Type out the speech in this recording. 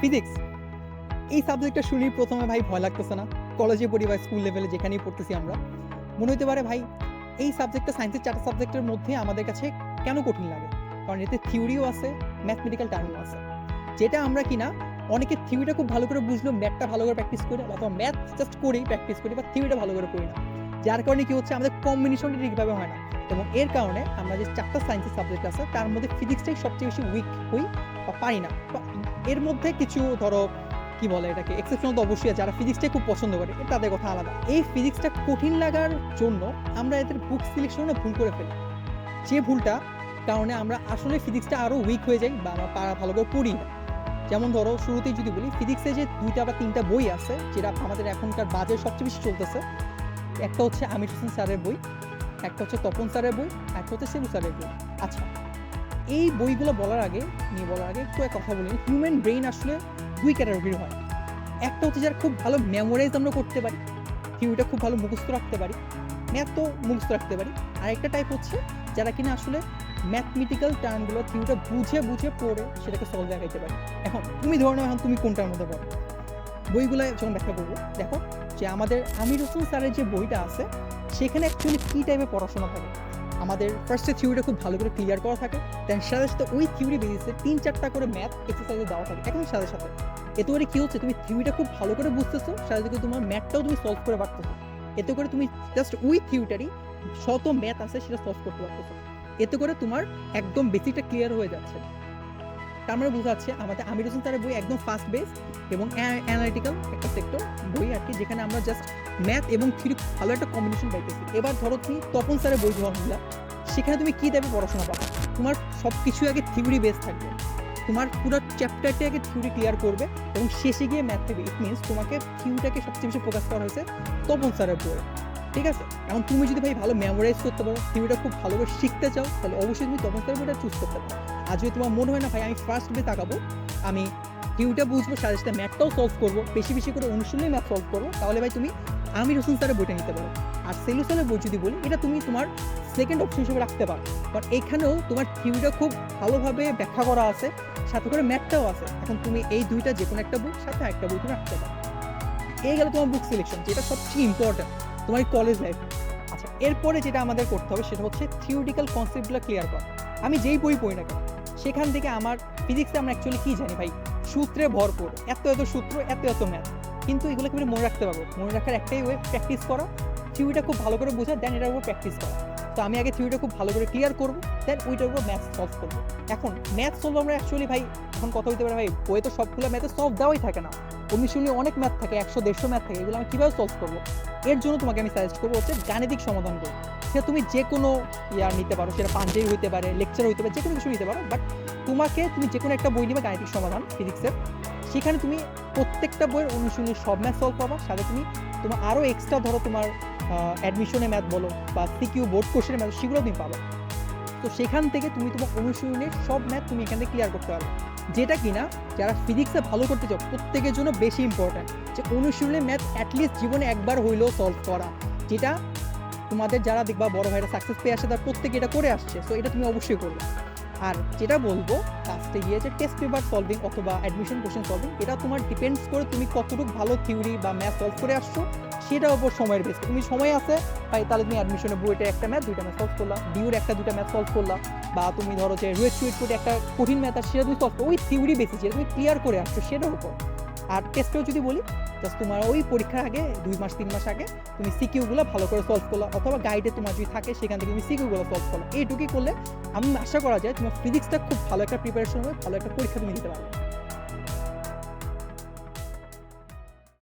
Physics এই সাবজেক্টটা শুনেই প্রথমে ভাই ভয় লাগতেছে না। কলেজে পড়ি বা স্কুল লেভেলে যেখানেই পড়তেছি আমরা। মনে হতে পারে ভাই, এই সাবজেক্টটা সায়েন্সের চারটা সাবজেক্টের মধ্যে আমাদের কাছে কেন কঠিন লাগে? কারণ এতে থিওরিও আছে ম্যাথমেটিক্যাল টার্মও আছে। যেটা আমরা কিনা, অনেকে থিওরিটা খুব ভালো করে বুঝলো ম্যাথটা ভালো করে প্র্যাকটিস করি অথবা ম্যাথ জাস্ট করেই প্র্যাকটিস করি, বা থিওরিটা ভালো করে করি না। যার কারণে কি হচ্ছে, আমাদের কম্বিনেশনটা ঠিকভাবে হয় না। এবং এর কারণে আমরা যে চারটা সায়েন্সের সাবজেক্ট আছে, তার মধ্যে ফিজিক্সটাই সবচেয়ে বেশি উইক হই। পারি না। এর মধ্যে কিছু ধরো, কি বলে এটাকে এক্সেপশনাল তো অবশ্যই যারা ফিজিক্সটাই খুব পছন্দ করে তাদের কথা আলাদা। এই ফিজিক্সটা কঠিন লাগার জন্য আমরা এদের বুক সিলেকশনে ভুল করে ফেলি। যে ভুলটা কারণে আমরা আসলে ফিজিক্সটা আরও উইক হয়ে যাই বা আমরা পারা ভালো করে পড়ি না। যেমন ধরো, শুরুতেই যদি বলি ফিজিক্সে যে দুইটা বা তিনটা বই আছে, যেটা আমাদের এখনকার বাজারে সবচেয়ে বেশি চলতেছে, একটা হচ্ছে আমির হোসেন স্যারের বই, একটা হচ্ছে তপন স্যারের বই, একটা হচ্ছে সেলু স্যারের বই। আচ্ছা এই বইগুলো বলার আগে, নিয়ে বলার আগে একটু এক কথা বলি। হিউম্যান ব্রেইন আসলে দুই ক্যাটাগরির হয়। একটা হচ্ছে যারা খুব ভালো মেমোরাইজ আমরা করতে পারি, থিওরিটা খুব ভালো মুখস্থ রাখতে পারি ম্যাথ তো মুখস্থ রাখতে পারি। আর একটা টাইপ হচ্ছে যারা কিনা আসলে ম্যাথমেটিক্যাল টার্মগুলো থিওরিটা বুঝে বুঝে পড়ে সেটাকে সলভ দেখাইতে পারি। এখন তুমি ধরে নাও এখন তুমি কোনটার মধ্যে পড়ো। বইগুলো যখন ব্যাখ্যা করব, দেখো যে আমাদের আমির হোসেন স্যারের যে বইটা আছে, সেখানে অ্যাকচুয়ালি কী টাইপের পড়াশোনা থাকে আমাদের ফার্স্টে থিওরিটা খুব ভালো করে ক্লিয়ার করা থাকে দেন সাথে সাথে ওই থিওরি বেসিসে তিন চারটা করে ম্যাথ এক্সারসাইজে দেওয়া থাকে একদম সাথে সাথে। এতে করে কী হচ্ছে? তুমি থিওরিটা খুব ভালো করে বুঝতেছো, সাথে সাথে তোমার ম্যাথটাও তুমি সলভ করে পারতেছো। এতে করে তুমি জাস্ট ওই থিওরিটারই শত ম্যাথ আছে সেটা সলভ করতে পারতেছো। এতে করে তোমার একদম বেসিকটা ক্লিয়ার হয়ে যাচ্ছে। তার মানে বোঝা যাচ্ছে আমাদের আমির হোসেন স্যারের বই একদম ফাস্ট বেস এবং অ্যানালিটিক্যাল একটা সেক্টর বই আর কি, যেখানে আমরা জাস্ট ম্যাথ এবং থিওরি ভালো একটা কম্বিনেশন পাইতেছি। এবার ধরো তুমি তপন স্যারের বই যখন সেখানে তুমি কী টাইপের পড়াশোনা পাবে? তোমার সব কিছু আগে থিওরি বেস থাকবে। তোমার পুরো চ্যাপ্টারটি আগে থিওরি ক্লিয়ার করবে এবং শেষে গিয়ে ম্যাথ থাকবে ইট মিনস তোমাকে থিওরিটাকে সবচেয়ে বেশি ফোকাস করা হয়েছে তপন স্যারের বইয়ে। ঠিক আছে? এখন তুমি যদি ভাই ভালো মেমোরাইজ করতে পারো থিওরিটা খুব ভালো করে শিখতে চাও, তাহলে অবশ্যই তুমি তপন স্যারের বইটা চুজ করতে পারো। আর যদি তোমার মনে হয় না ভাই, আমি ফার্স্ট বে তাকাবো আমি থিওরিটা বুঝব, সাথে সাথে ম্যাথটাও সলভ করব, বেশি বেশি করে অনুশীলনে ম্যাথ সলভ করব, তাহলে ভাই তুমি আমির হোসেন স্যারের বইটা নিতে পারো। আর সেলু বই যদি বলি, এটা তুমি তোমার সেকেন্ড অপশন হিসেবে রাখতে পারো। কারণ এখানেও তোমার থিওরিটা খুব ভালোভাবে ব্যাখ্যা করা আছে, সাথে করে ম্যাথটাও আছে। এখন তুমি এই দুইটা যে কোনো একটা বই, সাথে একটা বই তুমি রাখতে পারো। এই গেল তোমার বুক সিলেকশন যেটা সবচেয়ে ইম্পর্ট্যান্ট তোমার কলেজ লাইফ আচ্ছা এরপরে যেটা আমাদের করতে হবে সেটা হচ্ছে থিওরিটিক্যাল কনসেপ্টগুলো ক্লিয়ার করা। আমি যেই বই পড়ি না কেন, সেখান থেকে আমার ফিজিক্সে আমরা অ্যাকচুয়ালি কী জানি ভাই? সূত্রে ভরপুর, এত এত সূত্র, এত এত ম্যাথ কিন্তু এগুলোকে মনে রাখতে পারব। মনে রাখার একটাই ওয়ে প্র্যাকটিস করা। থিওরিটা খুব ভালো করে বোঝা দেন এটার উপর প্র্যাকটিস করা। তো আমি আগে থিওরিটা খুব ভালো করে ক্লিয়ার করব দেন ওইটার উপর ম্যাথ সলভ করব। এখন ম্যাথ সলভ আমরা অ্যাকচুয়ালি ভাই, এখন কথা হইতে পারে ভাই, বইয়ে তো সবগুলো ম্যাথে সলভ দেওয়াই থাকে না। অনুশীলনে অনেক ম্যাথ থাকে, একশো, দেড়শো ম্যাথ থাকে, এগুলো আমি কীভাবে সলভ করব? এর জন্য তোমাকে আমি সাজেস্ট করব হচ্ছে গাণিতিক সমাধান করো সেটা তুমি যে কোনো ইয়ার নিতে পারো, সেটা পাঞ্জাবি হইতে পারে লেকচার হইতে পারে যে কোনো কিছু নিতে পারো বাট তোমাকে তুমি যে কোনো একটা বই নিবে গাণিতিক সমাধান ফিজিক্সের সেখানে তুমি প্রত্যেকটা বইয়ের অনুশীলনের সব ম্যাথ সলভ পাবা, সাথে তুমি তোমার আরও এক্সট্রা ধরো তোমার অ্যাডমিশনে ম্যাথ বলো বা সিকিউ বোর্ড কোশ্চেনের ম্যাথ সেগুলো তুমি পাবা। তো সেখান থেকে তুমি তোমার অনুশীলনের সব ম্যাথ তুমি এখান থেকে ক্লিয়ার করতে পারবে। যেটা কিনা যারা ফিজিক্সে ভালো করতে চাও, প্রত্যেকের জন্য বেশি ইম্পর্ট্যান্ট যে অনুশীলনের ম্যাথ অ্যাটলিস্ট জীবনে একবার হইলেও সলভ করা। যেটা তোমাদের যারা দেখবা বড় ভাইরা সাকসেস পেয়ে আসছে, তার প্রত্যেকে এটা করে আসছে। তো এটা তুমি অবশ্যই করবে। আর যেটা বলব লাস্টে গিয়ে যে টেস্ট পেপার সলভিং অথবা অ্যাডমিশন কোশ্চেন সলভিং এটা তোমার ডিপেন্ডস করে তুমি কতটুকু ভালো থিওরি বা ম্যাথ সলভ করে আসছো, সেটার উপর সময়ের বেস তুমি সময় আছে, ভাই তাহলে তুমি অ্যাডমিশনে বইটা একটা ম্যাথ দুইটা ম্যাথ সলভ করলা ডিউর একটা দুটা ম্যাথ সলভ করলা, বা তুমি ধরো যে রুয়েট সুয়েট করে একটা কঠিন ম্যাথ আছে, সেটা তুমি সলভ ওই থিওরি বেশি যেটা তুমি ক্লিয়ার করে আসছো, সেটার উপর। আর টেস্টেও যদি বলি জাস্ট তোমার ওই পরীক্ষার আগে, দুই মাস, তিন মাস আগে, তুমি সিকিউগুলো ভালো করে সলভ করল। অথবা গাইডে তোমার যদি থাকে, সেখান থেকে তুমি সিকিউগুলো সলভ করল। এইটুকুই করলে, আমি আশা করা যায়, তোমার ফিজিক্সটা খুব ভালো একটা প্রিপারেশন হবে, ভালো একটা পরীক্ষা তুমি দিতে পারবে।